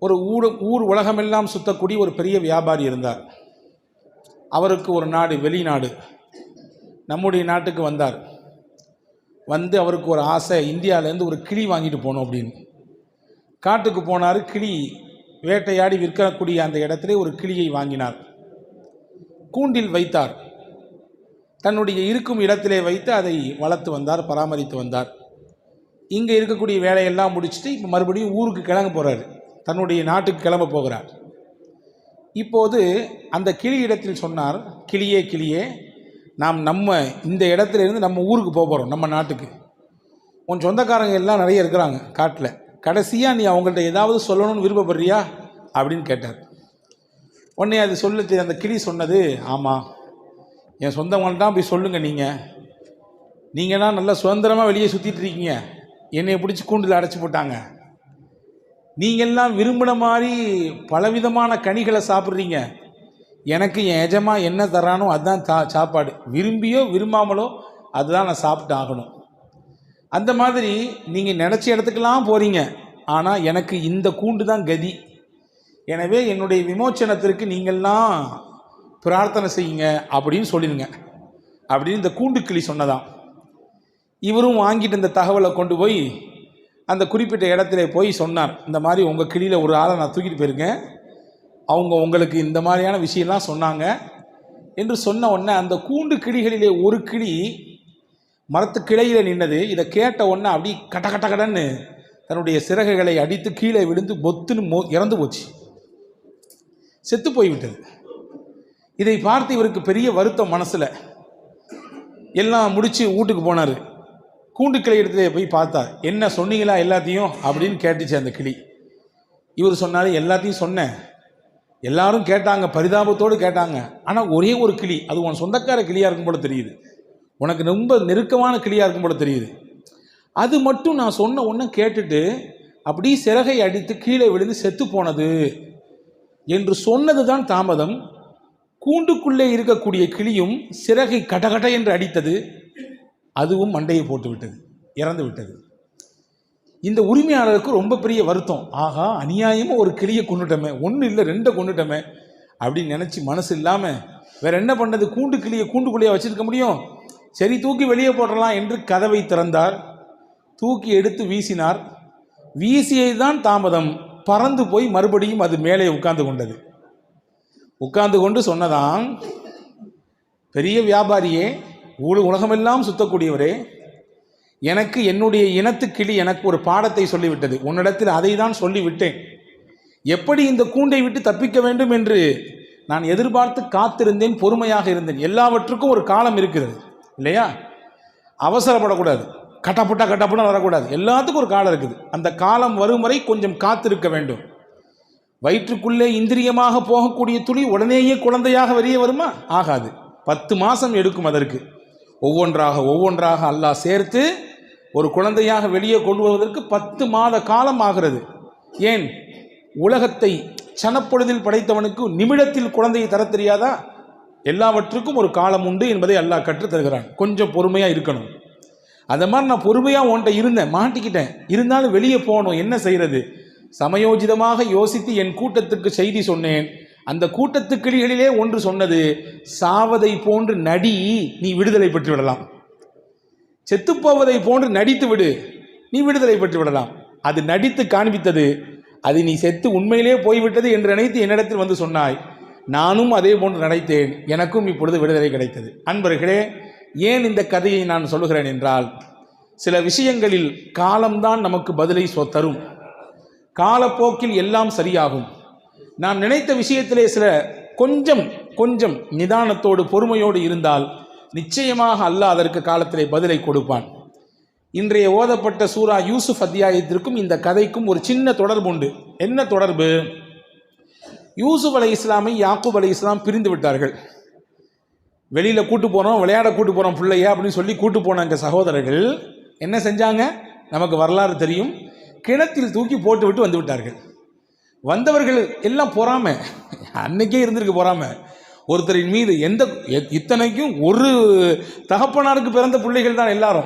ஒரு ஊர் ஊர் உலகமெல்லாம் சுத்தக்கூடிய ஒரு பெரிய வியாபாரி இருந்தார். அவருக்கு ஒரு நாடு வெளிநாடு. நம்முடைய நாட்டுக்கு வந்தார். வந்து அவருக்கு ஒரு ஆசை இந்தியாவிலேருந்து ஒரு கிளி வாங்கிட்டு போகணும் அப்படின்னு. காட்டுக்கு போனார் கிளி வேட்டையாடி விற்கக்கூடிய அந்த இடத்துல ஒரு கிளியை வாங்கினார். கூண்டில் வைத்தார். தன்னுடைய இருக்கும் இடத்திலே வைத்து அதை வளர்த்து வந்தார் பராமரித்து வந்தார். இங்கே இருக்கக்கூடிய வேலையெல்லாம் முடிச்சுட்டு இப்போ மறுபடியும் ஊருக்கு கிளம்ப போகிறாரு தன்னுடைய நாட்டுக்கு கிளம்ப போகிறார். இப்போது அந்த கிளி இடத்தில் சொன்னார் கிளியே கிளியே நாம் நம்ம இந்த இடத்துல இருந்து நம்ம ஊருக்கு போக போகிறோம் நம்ம நாட்டுக்கு. உன் சொந்தக்காரங்க எல்லாம் நிறைய இருக்கிறாங்க காட்டில். கடைசியாக நீ அவங்கள்ட்ட ஏதாவது சொல்லணும்னு விருப்பப்படுறியா? அப்படின்னு கேட்டார். உடனே அது சொல்லுச்சு அந்த கிளி சொன்னது ஆமாம் என் சொந்தவங்கள்ட்ட தான் போய் சொல்லுங்கள் நீங்கள் நீங்கள்லாம் நல்லா சுதந்திரமாக வெளியே சுற்றிட்டு இருக்கீங்க. என்னை பிடிச்சி கூண்டில் அடைச்சி போட்டாங்க. நீங்கள்லாம் விரும்பின மாதிரி பலவிதமான கனிகளை சாப்பிட்றீங்க. எனக்கு என் எஜமா என்ன தரானோ அதுதான் தா சாப்பாடு. விரும்பியோ விரும்பாமலோ அதுதான் நான் சாப்பிட்டு ஆகணும். அந்த மாதிரி நீங்கள் நினச்ச இடத்துக்கெல்லாம் போகிறீங்க ஆனால் எனக்கு இந்த கூண்டு தான் கதி. எனவே என்னுடைய விமோச்சனத்திற்கு நீங்கள்லாம் பிரார்த்தனை செய்யுங்க அப்படின்னு சொல்லிடுங்க அப்படின்னு இந்த கூண்டு கிளி சொன்னதாம். இவரும் வாங்கிட்டு இந்த தகவலை கொண்டு போய் அந்த குறிப்பிட்ட இடத்துல போய் சொன்னார் இந்த மாதிரி உங்கள் கிளியில் ஒரு ஆளை நான் தூக்கிட்டு போயிருக்கேன் அவங்க உங்களுக்கு இந்த மாதிரியான விஷயம்லாம் சொன்னாங்க என்று சொன்ன உடனே அந்த கூண்டு கிளிகளிலே ஒரு கிளி மரத்து கிளையில் நின்னது. இதை கேட்ட உடனே அப்படி கட்ட கட்ட கடன்னு தன்னுடைய சிறகுகளை அடித்து கீழே விழுந்து பொத்துன்னு மோ இறந்து போச்சு. செத்து போய்விட்டது. இதை பார்த்து இவருக்கு பெரிய வருத்தம் மனசில். எல்லாம் முடித்து வீட்டுக்கு போனார். கூண்டு கிளை இடத்துல போய் பார்த்தா என்ன சொன்னீங்களா எல்லாத்தையும்? அப்படின்னு கேட்டுச்சு அந்த கிளி. இவர் சொன்னார் எல்லாத்தையும் சொன்னேன். எல்லாரும் கேட்டாங்க பரிதாபத்தோடு கேட்டாங்க. ஆனால் ஒரே ஒரு கிளி அது உன் சொந்தக்கார கிளியாக இருக்கும் போல தெரியுது. உனக்கு ரொம்ப நெருக்கமான கிளியாக இருக்கும் போல தெரியுது. அது மட்டும் நான் சொன்ன ஒன்று கேட்டுட்டு அப்படியே சிறகை அடித்து கீழே விழுந்து செத்து போனது. என்று சொன்னது தான் தாமதம். கூண்டுக்குள்ளே இருக்கக்கூடிய கிளியும் சிறகை கடகட என்று அடித்தது. அதுவும் மண்டையை போட்டு விட்டது இறந்து விட்டது. இந்த உரிமையாளருக்கு ரொம்ப பெரிய வருத்தம். ஆகா அநியாயமாக ஒரு கிளியை கொண்டுட்டோமே ஒன்றும் இல்லை ரெண்டை கொண்டுட்டோமே அப்படின்னு நினச்சி மனசு இல்லாமல் வேற என்ன பண்ணது கூண்டு கிளியை கூண்டுக்குள்ளேயே வச்சிருக்க முடியும். சரி தூக்கி வெளியே போடலாம் என்று கதவை திறந்தார். தூக்கி எடுத்து வீசினார். வீசியது தான் தாமதம். பறந்து போய் மறுபடியும் அது மேலே உட்கார்ந்து கொண்டது. உட்கார்ந்து கொண்டு சொன்னதான் பெரிய வியாபாரியே ஊழு உலகமெல்லாம் சுத்தக்கூடியவரே எனக்கு என்னுடைய இனத்து கிளி எனக்கு ஒரு பாடத்தை சொல்லிவிட்டது. உன்னிடத்தில் அதை தான் சொல்லிவிட்டேன். எப்படி இந்த கூண்டை விட்டு தப்பிக்க வேண்டும் என்று நான் எதிர்பார்த்து காத்திருந்தேன் பொறுமையாக இருந்தேன். எல்லாவற்றுக்கும் ஒரு காலம் இருக்கிறது இல்லையா? அவசரப்படக்கூடாது. கட்டப்புட்டா கட்டப்புட்டா வரக்கூடாது. எல்லாத்துக்கும் ஒரு காலம் இருக்குது. அந்த காலம் வரும் வரை கொஞ்சம் காத்திருக்க வேண்டும். வயிற்றுக்குள்ளே இந்திரியமாக போகக்கூடிய துளி உடனேயே குழந்தையாக வெளியே வருமா? ஆகாது. பத்து மாதம் எடுக்கும் அதற்கு. ஒவ்வொன்றாக ஒவ்வொன்றாக அல்லாஹ் சேர்த்து ஒரு குழந்தையாக வெளியே கொண்டு வருவதற்கு பத்து மாத காலம் ஆகிறது. ஏன்? உலகத்தை சனப்பொழுதில் படைத்தவனுக்கு நிமிடத்தில் குழந்தையை தர தெரியாதா? எல்லாவற்றுக்கும் ஒரு காலம் உண்டு என்பதை அல்லாஹ் கற்றுத்தருகிறான் கொஞ்சம் பொறுமையாக இருக்கணும். அதை மாதிரி நான் பொறுமையாக உன்கிட்ட இருந்தேன் மாட்டிக்கிட்டேன். இருந்தாலும் வெளியே போகணும் என்ன செய்கிறது சமயோஜிதமாக யோசித்து என் கூட்டத்துக்கு செய்தி சொன்னேன். அந்த கூட்டத்து கிளிகளிலே ஒன்று சொன்னது சாவதை போன்று நடி நீ விடுதலை பெற்று விடலாம். செத்துப்போவதை போன்று நடித்து விடு நீ விடுதலை பெற்று விடலாம். அது நடித்து காண்பித்தது. அது நீ செத்து உண்மையிலே போய்விட்டது என்று நினைத்து என்னிடத்தில் வந்து சொன்னாய். நானும் அதே போன்று நினைத்தேன் எனக்கும் இப்பொழுது விடுதலை கிடைத்தது. அன்பர்களே ஏன் இந்த கதையை நான் சொல்லுகிறேன் என்றால் சில விஷயங்களில் காலம்தான் நமக்கு பதிலை சொ தரும். காலப்போக்கில் எல்லாம் சரியாகும். நாம் நினைத்த விஷயத்திலே சில கொஞ்சம் கொஞ்சம் நிதானத்தோடு பொறுமையோடு இருந்தால் நிச்சயமாக அல்லாஹ் அதற்கு காலத்திலே பதிலை கொடுப்பான். இன்றைய ஓதப்பட்ட சூரா யூசுப் அத்தியாயத்திற்கும் இந்த கதைக்கும் ஒரு சின்ன தொடர்பு உண்டு. என்ன தொடர்பு? யூசுப் அலை இஸ்லாமை யாக்கூப் அலை இஸ்லாம் பிரிந்து விட்டார்கள். வெளியில் கூட்டு போகிறோம் விளையாட கூட்டு போகிறோம் பிள்ளைய அப்படின்னு சொல்லி கூட்டு போனாங்க சகோதரர்கள் என்ன செஞ்சாங்க? நமக்கு வரலாறு தெரியும். கிணத்தில் தூக்கி போட்டு விட்டு வந்து விட்டார்கள். வந்தவர்கள் எல்லாம் பொறாம. அன்னைக்கே இருந்திருக்கு பொறாம. ஒருத்தரின் மீது எந்த இத்தனைக்கும் ஒரு தகப்பனாருக்கு பிறந்த பிள்ளைகள் தான் எல்லாரும்.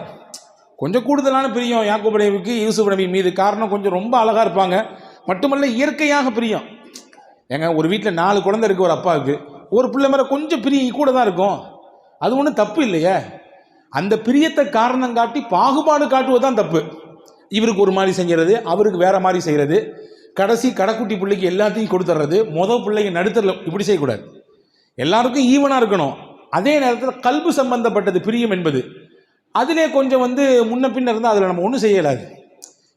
கொஞ்சம் கூடுதலான பிரியம் யாக்கூப் நபிக்கு யூசுப் நபி மீது. காரணம் கொஞ்சம் ரொம்ப அழகாக இருப்பாங்க. மட்டுமல்ல இயற்கையாக பிரியம். ஏங்க ஒரு வீட்டில் நாலு குழந்தை இருக்குது ஒரு அப்பாவுக்கு. ஒரு பிள்ளை மேலே கொஞ்சம் பிரிய கூட தான் இருக்கும். அது ஒன்றும் தப்பு இல்லையே. அந்த பிரியத்தை காரணம் காட்டி பாகுபாடு காட்டுவது தான் தப்பு. இவருக்கு ஒரு மாதிரி செஞ்சுறது அவருக்கு வேற மாதிரி செய்கிறது கடைசி கடைக்குட்டி பிள்ளைக்கு எல்லாத்தையும் கொடுத்துட்றது மொதல் பிள்ளைங்க நடுத்தரில் இப்படி செய்யக்கூடாது. எல்லாருக்கும் ஈவனாக இருக்கணும். அதே நேரத்தில் கல்பு சம்பந்தப்பட்டது பிரியம் என்பது. அதிலே கொஞ்சம் வந்து முன்ன பின்ன இருந்தால் அதில் நம்ம ஒன்றும் செய்யலாது.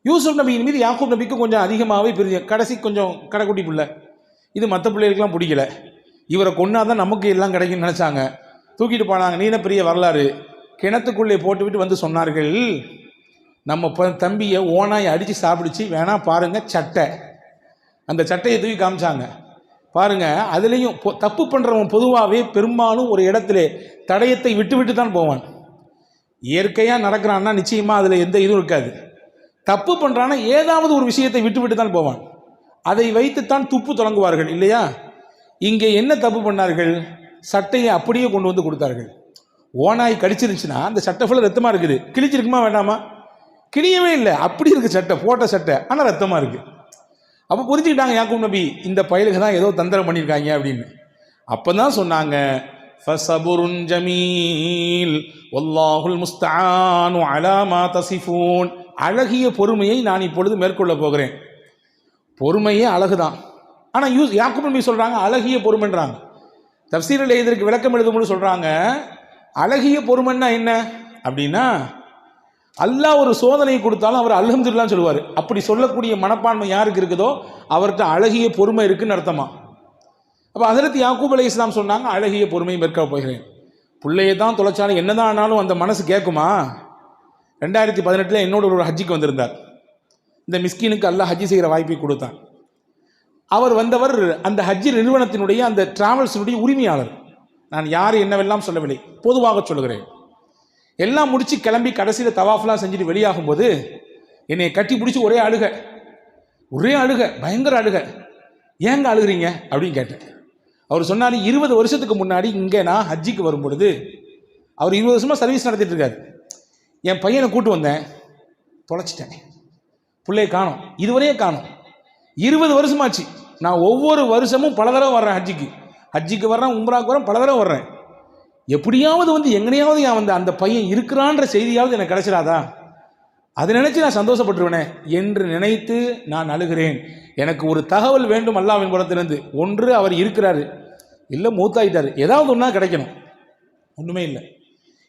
யூசுப் நபியின் மீது யாக்கூப் நபிக்கு கொஞ்சம் அதிகமாகவே பிரியம். கடைசி கொஞ்சம் கடைக்குட்டி பிள்ளை. இது மற்ற பிள்ளைகளுக்கெல்லாம் பிடிக்கல. இவரை கொண்டாதான் நமக்கு எல்லாம் கிடைக்கும்னு நினச்சாங்க. தூக்கிட்டு போனாங்க. நீன பெரிய வரலாறு. கிணத்துக்குள்ளே போட்டுவிட்டு வந்து சொன்னார்கள். நம்ம தம்பியை ஓனாய் அடித்து சாப்பிடுச்சு. வேணா பாருங்கள் சட்டை. அந்த சட்டையை தூக்கி காமிச்சாங்க. பாருங்க அதுலேயும் பொ- தப்பு பண்ணுறவன் பொதுவாகவே பெரும்பாலும் ஒரு இடத்துல தடயத்தை விட்டு விட்டு தான் போவான். இயற்கையாக நடக்கிறான்னா நிச்சயமாக அதில் எந்த இதுவும் இருக்காது. தப்பு பண்ணுறான்னா ஏதாவது ஒரு விஷயத்தை விட்டு விட்டு தான் போவான். அதை வைத்துத்தான் துப்பு தொடங்குவார்கள் இல்லையா? இங்கே என்ன தப்பு பண்ணார்கள்? சட்டையை அப்படியே கொண்டு வந்து கொடுத்தார்கள். ஓனாய் கடிச்சிருந்துச்சுன்னா அந்த சட்டை ஃபுல்லாக ரத்தமாக இருக்குது. கிழிச்சிருக்குமா வேண்டாமா? கிழியவே இல்லை. அப்படி இருக்குது சட்டை போட்ட சட்டை. ஆனால் ரத்தமாக இருக்குது அப்போ புரிஞ்சுக்கிட்டாங்க யாக்கும் நபி இந்த பயலுக்கு தான் ஏதோ தந்திரம் பண்ணியிருக்காங்க அப்படின்னு. அப்போ தான் சொன்னாங்க ஃபசபுருன் ஜமீல் ஒல்லாஹுல் முஸ்தானு அலாமா தசிஃபூன். அழகிய பொறுமையை நான் இப்பொழுது மேற்கொள்ள போகிறேன். பொறுமையே அழகுதான். ஆனால் யூஸ் யாக்கும் நபி சொல்கிறாங்க அழகிய பொறுமைன்றாங்க. தப்சீரில் இதற்கு விளக்கம் எழுதும்போது சொல்கிறாங்க அழகிய பொறுமைன்னா என்ன? அப்படின்னா அல்லாஹ் ஒரு சோதனையை கொடுத்தாலும் அவர் அல்ஹம்துலில்லாஹ்னு சொல்லுவார். அப்படி சொல்லக்கூடிய மனப்பான்மை யாருக்கு இருக்குதோ அவர்கிட்ட அழகிய பொறுமை இருக்குன்னு அர்த்தமா? அப்போ ஹஜரத் யாக்கூப் அலி இஸ்லாம் சொன்னாங்க அழகிய பொறுமையை மேற்க போகிறேன். பிள்ளையை தான் தொலைச்சாலும் என்னதான் ஆனாலும் அந்த மனசு கேட்குமா? ரெண்டாயிரத்தி பதினெட்டில் என்னோட ஒரு ஹஜ்ஜிக்கு வந்திருந்தார். இந்த மிஸ்கினுக்கு அல்லாஹ் ஹஜ்ஜி செய்கிற வாய்ப்பை கொடுத்தான். அவர் வந்தவர் அந்த ஹஜ்ஜி நிறுவனத்தினுடைய அந்த டிராவல்ஸினுடைய உரிமையாளர். நான் யார் என்னவெல்லாம் சொல்லவில்லை பொதுவாக சொல்லுகிறேன். எல்லாம் முடிச்சு கிளம்பி கடைசியில் தவாஃப்லாம் செஞ்சுட்டு வெளியாகும்போது என்னை கட்டி பிடிச்சி ஒரே அழுக. ஒரே அழுக. பயங்கர அழுக. ஏங்க அழுகுறீங்க? அப்படின்னு கேட்டேன். அவர் சொன்னார் இருபது வருஷத்துக்கு முன்னாடி இங்கே நான் ஹஜ்ஜிக்கு வரும் பொழுது அவர் இருபது வருஷமாக சர்வீஸ் நடத்திட்டு இருக்காரு. என் பையனை கூட்டு வந்தேன். தொலைச்சிட்டேன். பிள்ளைய காணோம். இதுவரையே காணோம். இருபது வருஷமாச்சு. நான் ஒவ்வொரு வருஷமும் பல தடவை வர்றேன் ஹஜ்ஜிக்கு. ஹஜ்ஜிக்கு வர்றேன் உம்ராக்கு வரேன் பல தடவை வர்றேன். எப்படியாவது வந்து எங்கனையாவது என் அந்த அந்த பையன் இருக்கிறான்ற செய்தியாவது எனக்கு கிடைச்சிடாதா? அதை நினைச்சு நான் சந்தோஷப்பட்டுருவேனே என்று நினைத்து நான் அழுகிறேன். எனக்கு ஒரு தகவல் வேண்டும் அல்லாவின் புறத்திலிருந்து. ஒன்று அவர் இருக்கிறாரு. இல்லை மூத்தாயிட்டாரு. ஏதாவது ஒன்றா கிடைக்கணும். ஒன்றுமே இல்லை.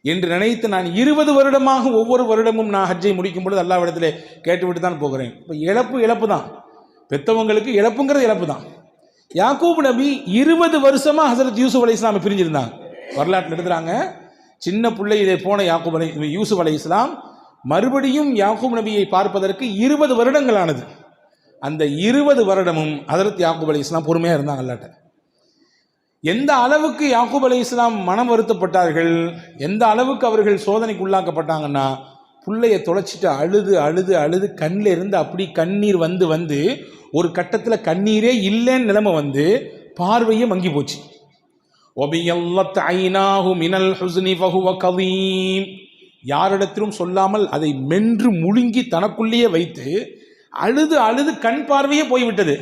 என்று நினைத்து நான் இருபது வருடமாக ஒவ்வொரு வருடமும் நான் ஹஜ்ஜை முடிக்கும் பொழுது அல்லாவிடத்திலே கேட்டுவிட்டு தான் போகிறேன். இப்போ இழப்பு இழப்பு தான். பெத்தவங்களுக்கு இழப்புங்கிறது இழப்பு தான். யாக்கூப் நபி இருபது வருஷமாக ஹசரத் யூசுப் அலி இஸ்லாமை பிரிஞ்சிருந்தாங்க வரலாற்றில் எழுதுறாங்க சின்ன பிள்ளையிலே போன யாக்கூப் அலை யூசுப் அலை இஸ்லாம் மறுபடியும் யாக்கூப் நபியை பார்ப்பதற்கு இருபது வருடங்கள் ஆனது அந்த இருபது வருடமும் அதரத் யாக்கூப் அலி இஸ்லாம் பொறுமையாக இருந்தாங்க அல்லாட்ட. எந்த அளவுக்கு யாக்கூப் அலி இஸ்லாம் மனம் வருத்தப்பட்டார்கள் எந்த அளவுக்கு அவர்கள் சோதனைக்கு உள்ளாக்கப்பட்டாங்கன்னா புள்ளைய தொலைச்சிட்டு அழுது அழுது அழுது கண்ணில் இருந்து அப்படி கண்ணீர் வந்து வந்து ஒரு கட்டத்தில் கண்ணீரே இல்லைன்னு நிலைமை வந்து பார்வையே மங்கி போச்சு. ஒபியல்லத் ஐநாஹு மினல் ஹுஸ்னி ஃபஹுவ கதீம். யாரிடத்திலும் சொல்லாமல் அதை மென்று முழுங்கி தனக்குள்ளேயே வைத்து அழுது அழுது கண் பார்வையே போய்விட்டது.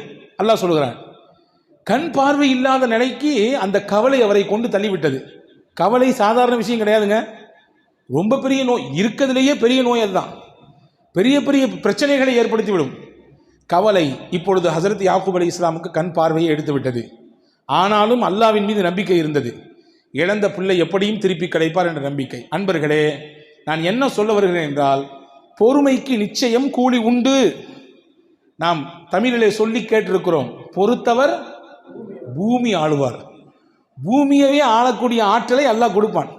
அல்லாஹ் சொல்கிறான் கண் பார்வை இல்லாத நிலைக்கு அந்த கவலை அவரை கொண்டு தள்ளிவிட்டது. கவலை சாதாரண விஷயம் கிடையாதுங்க. ரொம்ப பெரிய நோய் இருக்கிறதுலேயே பெரிய நோய் அதுதான். பெரிய பெரிய பிரச்சனைகளை ஏற்படுத்திவிடும். கவலை இப்பொழுது ஹசரத் யாக்கூப் அலி இஸ்லாமுக்கு கண் பார்வையை எடுத்து விட்டது ஆனாலும் அல்லாவின் மீது நம்பிக்கை இருந்தது. இழந்த பிள்ளை எப்படியும் திருப்பி கிடைப்பார் என்ற நம்பிக்கை. அன்பர்களே நான் என்ன சொல்ல வருகிறேன் என்றால் பொறுமைக்கு நிச்சயம் கூலி உண்டு. நாம் தமிழிலே சொல்லி கேட்டிருக்கிறோம் பொறுத்தவர் பூமி ஆளுவார். பூமியவே ஆளக்கூடிய ஆற்றலை அல்லாஹ் கொடுப்பான்.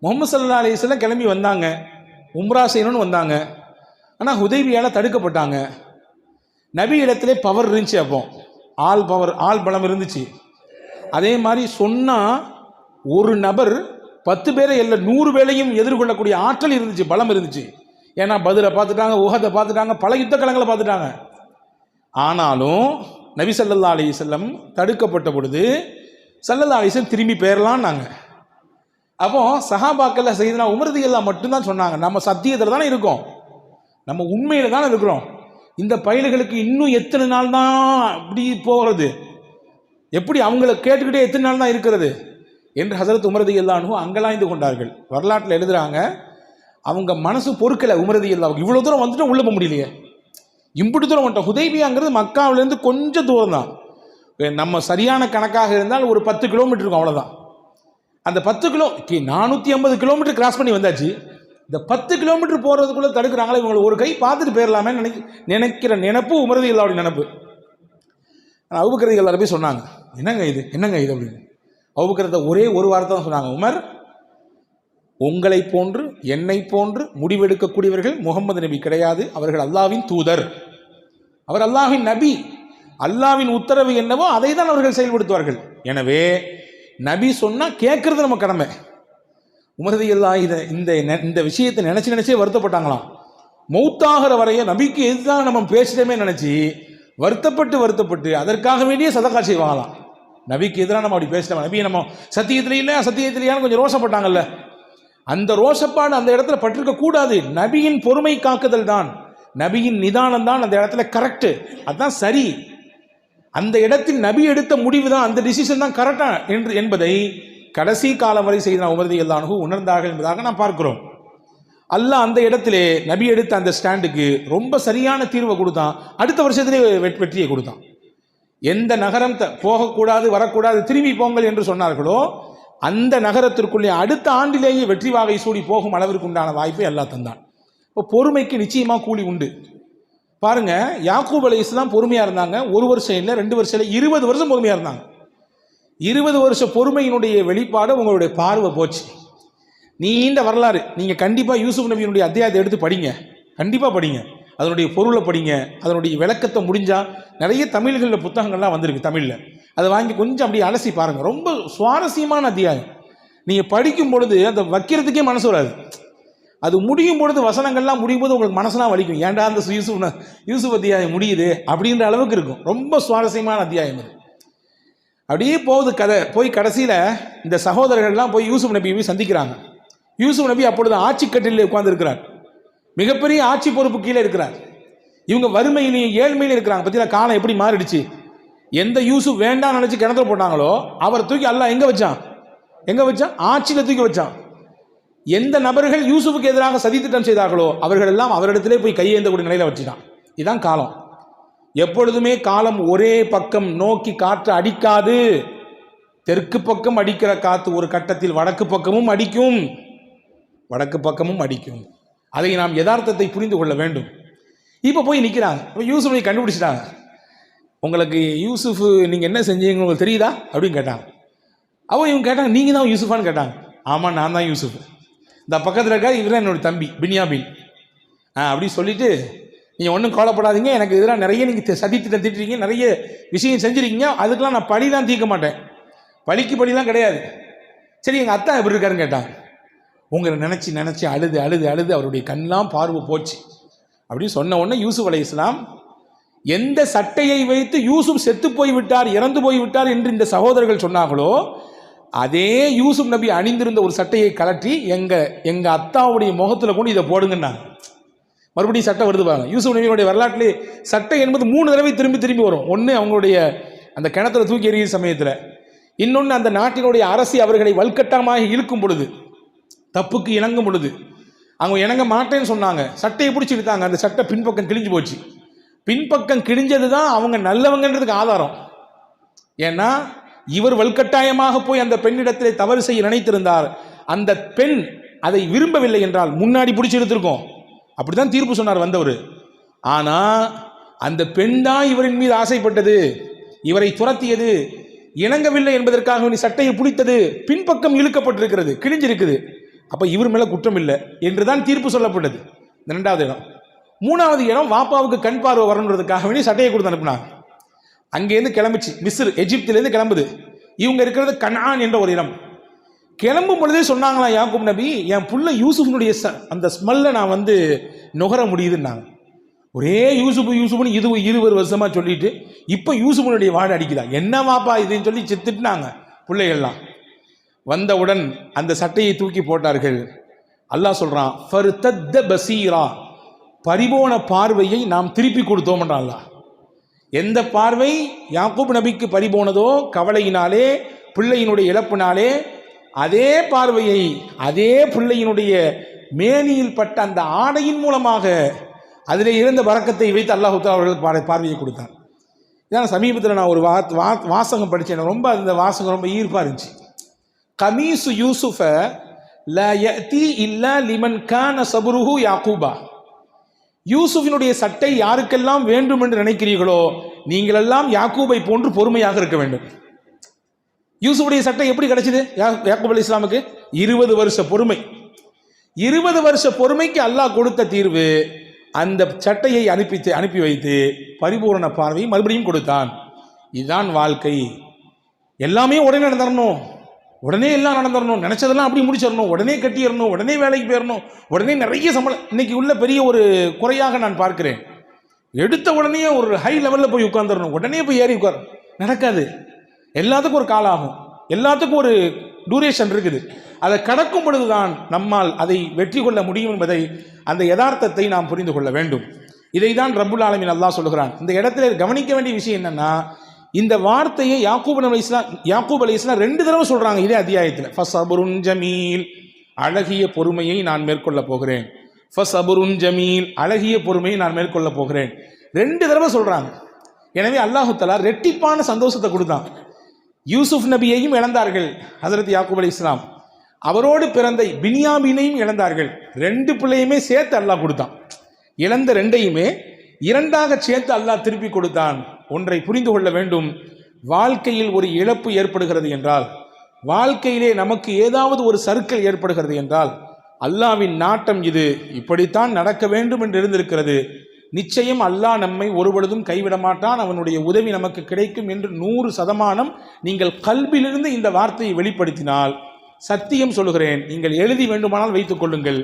முகமது சல்லா அலிஸ்லாம் கிளம்பி வந்தாங்க உம்ரா செய்யணும்னு வந்தாங்க. ஆனால் உதவியால் தடுக்கப்பட்டாங்க. நபி இடத்திலே பவர் இருந்துச்சு அப்போ. ஆள் பவர் ஆள் பலம் இருந்துச்சு. அதே மாதிரி சொன்னால் ஒரு நபர் பத்து பேரை இல்லை நூறு பேரையும் எதிர்கொள்ளக்கூடிய ஆற்றல் இருந்துச்சு பலம் இருந்துச்சு. ஏன்னா பதிலை பார்த்துட்டாங்க உகத்தை பார்த்துட்டாங்க பல யுத்த களங்களை பார்த்துட்டாங்க. ஆனாலும் நபி சல்லல்லா அலி செல்லம் தடுக்கப்பட்ட பொழுது சல்லல்லா அலிசன் திரும்பி போயிடலான்னாங்க அப்போ சஹாபாக்கள்ல செய்தனா உமரதிகள்லாம் மட்டும்தான் சொன்னாங்க நம்ம சத்தியத்தில் தானே இருக்கோம். நம்ம உண்மையில் தானே இருக்கிறோம். இந்த பயல்களுக்கு இன்னும் எத்தனை நாள் தான் இப்படி போகிறது? எப்படி அவங்கள கேட்டுக்கிட்டே எத்தனை நாள் தான் இருக்கிறது? என்று ஹசரத் உமரதி எல்லானும் அங்கலாய்ந்து கொண்டார்கள். வரலாற்றில் எழுதுறாங்க அவங்க மனசு பொறுக்கலை உமரதி இல்லா இவ்வளோ தூரம் வந்துட்டு உள்ளே போக முடியலையே. இம்புட்டு தூரம் வந்துட்டோம். ஹுதைபியாங்கிறது மக்காவிலேருந்து கொஞ்சம் தூரம் தான். நம்ம சரியான கணக்காக இருந்தால் ஒரு பத்து கிலோமீட்டர் இருக்கும் அவ்வளோதான் அந்த பத்து கிலோ நானூற்றி ஐம்பது கிலோமீட்டர் கிராஸ் பண்ணி வந்தாச்சு. இந்த பத்து கிலோமீட்டர் போகிறதுக்குள்ளே தடுக்கிறாங்களே இவங்களை ஒரு கை பார்த்துட்டு போயிடலாமே நினைக்க நினைக்கிற நினப்பு உமரதி இல்லாவுடைய நினப்பு. ஆனால் அவுபக்கரதி எல்லாருமே சொன்னாங்க என்னங்க இது? என்னங்க இது? அப்படின்னு. அவுபக்கரத்தை ஒரே ஒரு வார்த்தை தான் சொன்னாங்க உமர் உங்களை போன்று என்னை போன்று முடிவெடுக்கக்கூடியவர்கள் முகமது நபி கிடையாது அவர்கள் அல்லாவின் தூதர். அவர் அல்லாஹ்வின் நபி அல்லாவின் உத்தரவு என்னவோ அதை தான் அவர்கள் செயல்படுத்துவார்கள். எனவே நபி சொன்னால் கேட்கறது நம்ம கடமை. உமரதியல்லா இதை இந்த நெ- இந்த விஷயத்தை நினச்சி நினச்சே வருத்தப்பட்டாங்களாம். மௌத்தாகிற வரைய நபிக்கு எதுதான் நம்ம பேசிட்டோமே நினச்சி வருத்தப்பட்டு வருத்தப்பட்டு அதற்காக வேண்டிய சதக்கா செய்வாங்களாம். நபிக்கு எதிராக நம்ம அப்படி பேசிட்டோம். நபியை நம்ம சத்தியத்தில் இல்லை சத்தியத்திலேயான்னு கொஞ்சம் ரோசப்பட்டாங்கல்ல. அந்த ரோசப்பாடு அந்த இடத்துல பட்டிருக்க கூடாது. நபியின் பொறுமை காக்குதல் தான். நபியின் நிதானம் தான் அந்த இடத்துல கரெக்டு அதுதான் சரி. அந்த இடத்தில் நபி எடுத்த முடிவு தான் அந்த டிசிஷன் தான் கரெக்டா என்று என்பதை கடைசி காலம் வரை செய்த உமரதி எல்லானு உணர்ந்தார்கள் என்பதாக நாம் பார்க்கிறோம். அல்லாஹ் அந்த இடத்திலே நபி எடுத்த அந்த ஸ்டாண்டுக்கு ரொம்ப சரியான தீர்வை கொடுத்தான். அடுத்த வருஷத்திலே வெற்றியை கொடுத்தான். எந்த நகரம் த- போகக்கூடாது வரக்கூடாது திரும்பி போங்கள் என்று சொன்னார்களோ அந்த நகரத்திற்குள்ளே அடுத்த ஆண்டிலேயே வெற்றி வாகை சூடி போகும் அளவிற்கு உண்டான வாய்ப்பை அல்லாஹ் தந்தான். இப்போ பொறுமைக்கு நிச்சயமாக கூலி உண்டு. பாருங்க யாக்கூப் அலை இஸ்லாம் பொறுமையாக இருந்தாங்க. ஒரு வருஷம் இல்லை ரெண்டு வருஷம் இல்லை இருபது வருஷம் பொறுமையாக இருந்தாங்க. இருபது வருஷ பொறுமையினுடைய வெளிப்பாடு உங்களுடைய பார்வை போச்சு. நீண்ட வரலாறு. நீங்கள் கண்டிப்பாக யூசுப் நபியினுடைய அத்தியாயத்தை எடுத்து படிங்க. கண்டிப்பாக படிங்க. அதனுடைய பொருளை படிங்க. அதனுடைய விளக்கத்தை முடிஞ்சால் நிறைய தமிழ்களில் புத்தகங்கள்லாம் வந்திருக்கு தமிழில். அதை வாங்கி கொஞ்சம் அப்படியே அலசி பாருங்கள் ரொம்ப சுவாரஸ்யமான அத்தியாயம். நீங்கள் படிக்கும் பொழுது அந்த வைக்கிறதுக்கே மனசு வராது. அது முடியும் பொழுது வசனங்கள்லாம் முடியும் போது உங்களுக்கு மனசெலாம் வலிக்கும். ஏன்டா அந்த யூசுப் யூசுப் அத்தியாயம் முடியுது அப்படின்ற அளவுக்கு இருக்கும். ரொம்ப சுவாரஸ்யமான அத்தியாயம் அது அப்படியே போகுது கதை. போய் கடைசியில் இந்த சகோதரர்கள்லாம் போய் யூசுப் நபியை போய் சந்திக்கிறாங்க. யூசுப் நபி அப்பொழுது ஆட்சி கட்டிலே உட்கார்ந்திருக்கிறார். மிகப்பெரிய ஆட்சி பொறுப்பு கீழே இருக்கிறார். இவங்க வறுமையிலையும் ஏழ்மையிலையும் இருக்கிறாங்க. பற்றியில் காலம் எப்படி மாறிடுச்சு? எந்த யூசுப் வேண்டாம் நினச்சி கிணத்துல போட்டாங்களோ அவர் தூக்கி அல்ல எங்கே வச்சான்? எங்கே வச்சான்? ஆட்சியில் தூக்கி வச்சான். எந்த நபர்கள் யூசுஃபுக்கு எதிராக சதித்திட்டம் செய்தார்களோ அவர்கள் எல்லாம் அவரிடத்திலே போய் கையேந்தக்கூடிய நிலையில் வச்சுட்டான். இதுதான் காலம். எப்பொழுதுமே காலம் ஒரே பக்கம் நோக்கி காற்று அடிக்காது. தெற்கு பக்கம் அடிக்கிற காற்று ஒரு கட்டத்தில் வடக்கு பக்கமும் அடிக்கும். வடக்கு பக்கமும் அடிக்கும். அதை நாம் யதார்த்தத்தை புரிந்து கொள்ள வேண்டும். இப்போ போய் நிற்கிறாங்க இப்போ யூசுஃபை கண்டுபிடிச்சிட்டாங்க. உங்களுக்கு யூசுஃப் நீங்கள் என்ன செஞ்சீங்க உங்களுக்கு தெரியுதா? அப்படின்னு கேட்டாங்க. அவன் இவங்க கேட்டாங்க நீங்கள் தான் யூசுஃபான்னு கேட்டாங்க. ஆமாம் நான் தான் யூசுஃப். இந்த பக்கத்தில் இருக்க இவர் தான் என்னோட தம்பி பின்யாபின் ஆ அப்படி சொல்லிட்டு நீங்கள் ஒன்றும் கவலைப்படாதீங்க. எனக்கு இதெல்லாம் நிறைய நீங்கள் சதித்திட்டம் திட்டுறீங்க. நிறைய விஷயம் செஞ்சுருக்கீங்க. அதுக்கெலாம் நான் பழிலாம் தீர்க்க மாட்டேன். பழிக்கு பழிலாம் கிடையாது. சரி எங்கள் அத்தா எப்படி இருக்காருன்னு கேட்டாங்க உங்களை நினச்சி நினச்சி அழுது அழுது அழுது அவருடைய கண்ணெலாம் பார்வை போச்சு. அப்படின்னு சொன்ன உடனே யூசுப் அலை இஸ்லாம் எந்த சட்டையை வைத்து யூசுப் செத்து போய் விட்டார் இறந்து போய் விட்டார் என்று இந்த சகோதரர்கள் சொன்னாங்களோ அதே யூசுப் நபி அணிந்திருந்த ஒரு சட்டையை கலட்டி எங்கள் எங்கள் அத்தாவுடைய முகத்தில் கொண்டு இதை போடுங்கன்னாங்க. மறுபடியும் சட்டை வருதுவாங்க யூசுப் நபியுடைய வரலாற்றிலே சட்டை என்பது மூணு தடவை திரும்பி திரும்பி வரும். ஒன்று அவங்களுடைய அந்த கிணத்துல தூக்கி எறிகிற சமயத்தில். இன்னொன்று அந்த நாட்டினுடைய அரசு அவர்களை வல்கட்டமாக இழுக்கும் பொழுது தப்புக்கு இணங்கும் பொழுது அவங்க இணங்க மாட்டேன்னு சொன்னாங்க. சட்டையை பிடிச்சி இழுத்தாங்க. அந்த சட்டை பின்பக்கம் கிழிஞ்சு போச்சு. பின்பக்கம் கிழிஞ்சது தான் அவங்க நல்லவங்கன்றதுக்கு ஆதாரம். ஏன்னா இவர் வல்கட்டாயமாக போய் அந்த பெண்ணிடத்திலே தவறு செய்ய நினைத்திருந்தார். அந்த பெண் அதை விரும்பவில்லை என்றால் முன்னாடி பிடிச்சி எடுத்திருக்கோம் அப்படிதான் தீர்ப்பு சொன்னார் வந்தவர். ஆனால் அந்த பெண் தான் இவரின் மீது ஆசைப்பட்டது. இவரை துரத்தியது. இணங்கவில்லை என்பதற்காக நீ சட்டையை பிடித்தது. பின்பக்கம் இழுக்கப்பட்டிருக்கிறது கிழிஞ்சிருக்குது. அப்ப இவர் மேல குற்றம் இல்லை என்றுதான் தீர்ப்பு சொல்லப்பட்டது. இந்த ரெண்டாவது இடம். மூணாவது இடம் வாப்பாவுக்கு கண் பார்வை வரணுன்றதுக்காக வேண்டி சட்டையை கொடுத்து அனுப்புனாங்க அங்கேருந்து கிளம்பிச்சு மிஸ்ர் எஜிப்திலேருந்து கிளம்புது. இவங்க இருக்கிறது கனான் என்ற ஒரு இடம். கிளம்பும் பொழுதே சொன்னாங்களாம் யாக்கூப் நபி என் புள்ள யூசுஃபினுடைய அந்த ஸ்மெல்லை நான் வந்து நுகர முடியுதுன்னாங்க. ஒரே யூசுப்பு யூசுப்னு இது இருபது வருஷமா சொல்லிட்டு இப்போ யூசுஃபினுடைய வாடை அடிக்குதா? என்ன வாப்பா இதுன்னு சொல்லி செத்துட்டுனாங்க பிள்ளைகள்லாம். வந்தவுடன் அந்த சட்டையை தூக்கி போட்டார்கள். அல்லாஹ் சொல்றான் ஃபர்தத்த பசீரா. பரிபோன பார்வையை நாம் திருப்பி கொடுத்தோம்ன்றான் அல்லாஹ். எந்த பார்வை? யாக்கூப் நபிக்கு பறிபோனதோ கவலையினாலே பிள்ளையினுடைய இழப்பினாலே அதே பார்வையை அதே பிள்ளையினுடைய மேனியில் பட்ட அந்த ஆடையின் மூலமாக அதிலே இருந்த வரக்கத்தை வைத்து அல்லாஹு அவர்களுக்கு பாட- பார்வையை கொடுத்தார் இதான் சமீபத்தில் நான் ஒரு வா வா வாசகம் படித்தேன் ரொம்ப அந்த வாசகம் ரொம்ப ஈர்ப்பாக இருந்துச்சு. கமீசு யூசுஃப ல யதி இல்லா லிமன் கான சபுருஹு யாக்கூபா. யூசுஃபினுடைய சட்டை யாருக்கெல்லாம் வேண்டும் என்று நினைக்கிறீர்களோ நீங்களெல்லாம் யாக்கூபை போன்று பொறுமையாக இருக்க வேண்டும். யூசுஃபுடைய சட்டை எப்படி கிடைச்சிது? யாக்குப் அலி இஸ்லாமுக்கு? இருபது வருஷ பொறுமை. இருபது வருஷ பொறுமைக்கு அல்லாஹ் கொடுத்த தீர்வு அந்த சட்டையை அனுப்பி அனுப்பி வைத்து பரிபூரண பார்வையை மறுபடியும் கொடுத்தான். இதுதான் வாழ்க்கை. எல்லாமே உடனே நடந்துடணும் உடனே எல்லாம் நடந்துடணும் நினச்சதெல்லாம் அப்படி முடிச்சிடணும் உடனே கட்டிடணும் உடனே வேலைக்கு போயிடணும் உடனே நிறைய சம்பளம் இன்னைக்கு உள்ள பெரிய ஒரு குறையாக நான் பார்க்கிறேன். எடுத்த உடனே ஒரு ஹை லெவலில் போய் உட்காந்துடணும் உடனே போய் ஏறி உட்கார். நடக்காது. எல்லாத்துக்கும் ஒரு காலம் ஆகும் எல்லாத்துக்கும் ஒரு டூரேஷன் இருக்குது. அதை கடக்கும் பொழுதுதான் நம்மால் அதை வெற்றி கொள்ள முடியும் என்பதை அந்த யதார்த்தத்தை நாம் புரிந்து கொள்ள வேண்டும். இதை தான் ரபுல் ஆலமீன் அல்லா சொல்கிறான் இந்த இடத்துல கவனிக்க வேண்டிய விஷயம் என்னன்னா இந்த வார்த்தையை யாக்கூப் அலி இஸ்லாம் யாக்கூப் அலி இஸ்லாம் ரெண்டு தடவை சொல்றாங்க இதே அத்தியாயத்தில். ஃபசபுருன் ஜமீல் அழகிய பொறுமையை நான் மேற்கொள்ள போகிறேன். ஃபசபுருன் ஜமீல் அழகிய பொறுமையை நான் மேற்கொள்ள போகிறேன். ரெண்டு தடவை சொல்றாங்க. எனவே அல்லாஹு தலா ரெட்டிப்பான சந்தோஷத்தை கொடுத்தான். யூசுப் நபியையும் இழந்தார்கள் ஹசரத் யாக்கூப் அலி இஸ்லாம் அவரோடு பிறந்த பினியாமீனையும் இழந்தார்கள். ரெண்டு பிள்ளையுமே சேர்த்து அல்லாஹ் கொடுத்தான். இழந்த ரெண்டையுமே இரண்டாக சேர்த்து அல்லாஹ் திருப்பி கொடுத்தான். ஒன்றை புரிந்து கொள்ள வேண்டும். வாழ்க்கையில் ஒரு இழப்பு ஏற்படுகிறது என்றால் வாழ்க்கையிலே நமக்கு ஏதாவது ஒரு சர்க்கிள் ஏற்படுகிறது என்றால் அல்லாவின் நாட்டம் இது. இப்படித்தான் நடக்க வேண்டும் என்று இருந்திருக்கிறது. நிச்சயம் அல்லாஹ் நம்மை ஒருபொழுதும் கைவிட மாட்டான் அவனுடைய உதவி நமக்கு கிடைக்கும் என்று நூறு சதமானம் நீங்கள் கல்வியிலிருந்து இந்த வார்த்தையை வெளிப்படுத்தினால் சத்தியம் சொல்லுகிறேன் நீங்கள் எழுதி வேண்டுமானால் வைத்துக் கொள்ளுங்கள்.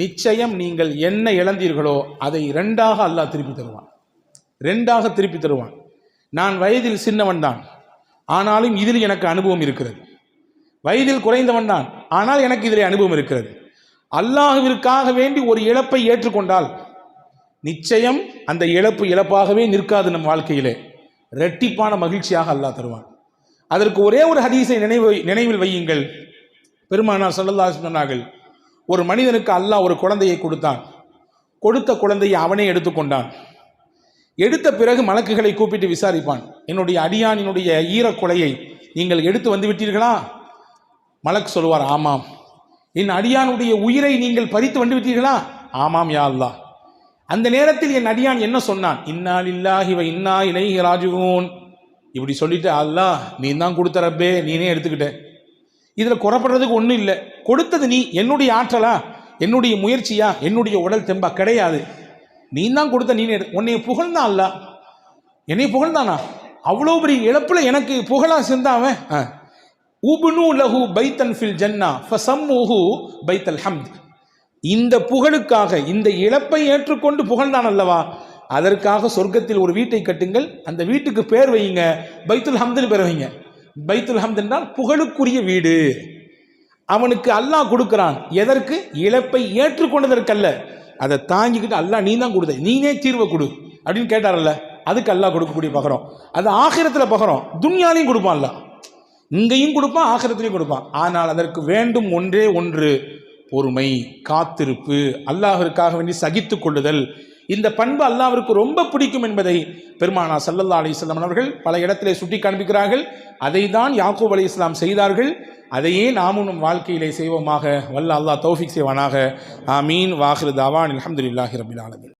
நிச்சயம் நீங்கள் என்ன இழந்தீர்களோ அதை ரெண்டாக அல்லாஹ் திருப்பி தருவான். ரெண்டாக திருப்பி தருவான். நான் வயதில் சின்னவன் தான். ஆனாலும் இதில் எனக்கு அனுபவம் இருக்கிறது. வயதில் குறைந்தவன் தான். ஆனால் எனக்கு இதில் அனுபவம் இருக்கிறது. அல்லாஹுவிற்காக வேண்டி ஒரு இழப்பை ஏற்றுக்கொண்டால் நிச்சயம் அந்த இழப்பு இழப்பாகவே நிற்காது நம் வாழ்க்கையிலே. ரெட்டிப்பான மகிழ்ச்சியாக அல்லாஹ் தருவான். அதற்கு ஒரே ஒரு ஹதீஸை நினைவு நினைவில் வையுங்கள். பெருமானார் ஸல்லல்லாஹு சொன்னார்கள் ஒரு மனிதனுக்கு அல்லாஹ் ஒரு குழந்தையை கொடுத்தான். கொடுத்த குழந்தையை அவனே எடுத்துக்கொண்டான் எடுத்த பிறகு மலக்குகளை கூப்பிட்டு விசாரிப்பான். என்னுடைய அடியானினுடைய ஈரக்குலையை நீங்கள் எடுத்து வந்து விட்டீர்களா? மலக்கு சொல்லுவார் ஆமாம். என் அடியானுடைய உயிரை நீங்கள் பறித்து வந்து விட்டீர்களா? ஆமாம் யா அல்லாஹ். அந்த நேரத்தில் என் அடியான் என்ன சொன்னான்? இன்னா லில்லாஹி வ இன்னா இலைஹி ராஜிஊன். இப்படி சொல்லிட்டு அல்லாஹ் நீ தான் கொடுத்த ரப்பே நீனே எடுத்துக்கிட்ட. இதில் குறப்படுறதுக்கு ஒன்றும் இல்லை. கொடுத்தது நீ என்னுடைய ஆற்றலா? என்னுடைய முயற்சியா? என்னுடைய உடல் தெம்பா? கிடையாது. நீ தான் கொடுத்த நீ உன்னை புகழ்ந்தான் அல்ல என்னை புகழ்ந்தானா? அவ்வளோ பெரிய இழப்புல எனக்கு புகழா செஞ்சாவன் உபுனு லஹு பைத்தன் ஃபில் ஜன்னா ஃபசம்முஹு பைத்தல் ஹம்த். இந்த புகழுக்காக இந்த இழப்பை ஏற்றுக்கொண்டு புகழ்ந்தான் அல்லவா? அதற்காக சொர்க்கத்தில் ஒரு வீட்டை கட்டுங்கள். அந்த வீட்டுக்கு பேர் வையுங்க. பைத்துல் ஹம்துன்னு பேர் வைங்க பைத்துல் ஹம்த் என்றால் புகழுக்குரிய வீடு. அவனுக்கு அல்லாஹ் கொடுக்கிறான். எதற்கு? இழப்பை ஏற்றுக்கொண்டதற்கல்ல. அதை தாங்கிக்கிட்டு அல்லாஹ் நீ தான் கொடுத்த. நீனே தீர்வை கொடு அப்படின்னு கேட்டார்ல அதுக்கு அல்லாஹ் கொடுக்கக்கூடிய பகரம். அது ஆகிரத்தில் பகரம். துன்யாலையும் கொடுப்பான் அல்லாஹ் இங்கேயும் கொடுப்பான் ஆகிரத்திலையும் கொடுப்பான். ஆனால் அதற்கு வேண்டும் ஒன்றே ஒன்று. பொறுமை காத்திருப்பு அல்லாஹிற்காக வேண்டி சகித்து கொள்ளுதல் இந்த பண்பு அல்லாவிற்கு ரொம்ப பிடிக்கும் என்பதை பெருமானா சல்லல்லா அலிஸ்லாம் அவர்கள் பல இடத்திலே சுட்டி காண்பிக்கிறார்கள் அதை தான் யாக்கூப் அலி இஸ்லாம் செய்தார்கள். அதையே நாமும் நம் வாழ்க்கையிலே செய்வோமாக. வல்ல அல்லாஹ் தௌஃபிக் செய்வானாக. ஆமீன். வாஹிர் தாவான். அலமதுல்லாஹி ரபில் ஆலமீன்.